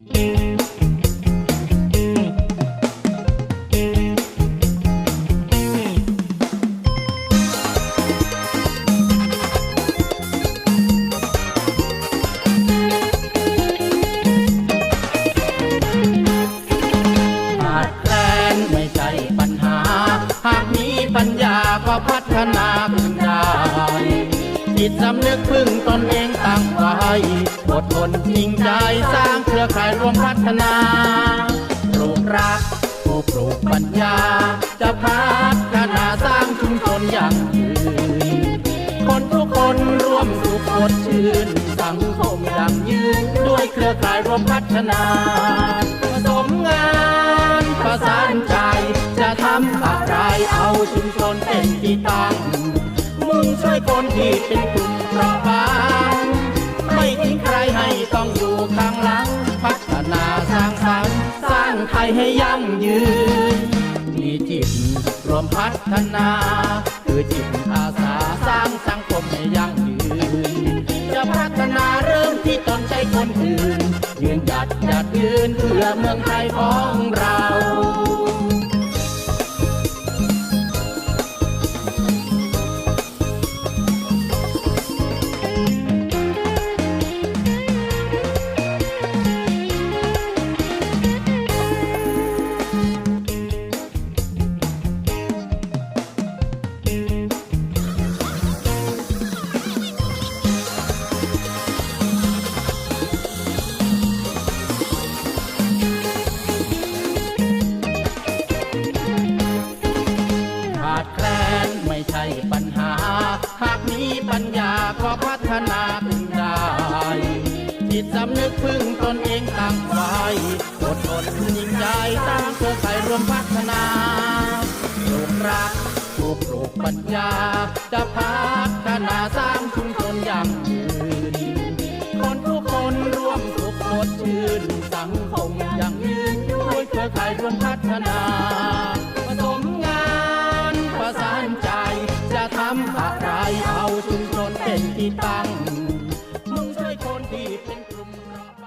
ขาดแคลนไม่ใช่ปัญหา หากมีปัญญาก็พัฒนาขึ้นได้จิตสำนึกพึ่งตนเองตั้งไว้ อดทนจริงใจสร้างเครือข่ายรวมพัฒนาปลูกรักผู้ปลูกปัญญา จะพัฒนาสร้างชุมชนอย่างยืนคนทุกคนร่วมสุขสดชื่นสังคมยั่งยืนด้วยเครือข่ายรวมพัฒนาผสมงานประสานใจ จะทำอะไรเอาชุมชนเป็นที่ตั้งมุ่งช่วยคนที่เป็นกลุ่ม ให้ยั่งยืน มีจิตรวมพัฒนา คือจิตอาสาสร้างสังคมให้ยั่งยืน จะพัฒนาเริ่มที่ตนใจคนอื่น ยืนหยัดหยัดยืนเพื่อเมืองไทยของเราขา นไม่ใช่ปัญหา หากมีปัญญาก็พัฒนาขึ้นได้จิตสำนึกพึ่งตนเองตั้งไว้อดทนยิ่งใจสร้งเครือข่ายรวมพัฒนาปลูกรักปลูกปลูกปัญญา จะพัฒนาสร้างชุมชนอย่างยืนคนทุกคนร่วมสุขสดชื่นสังคมอย่างยืนด้วยเครือข่ายรวมพัฒนา ที่ตั้ง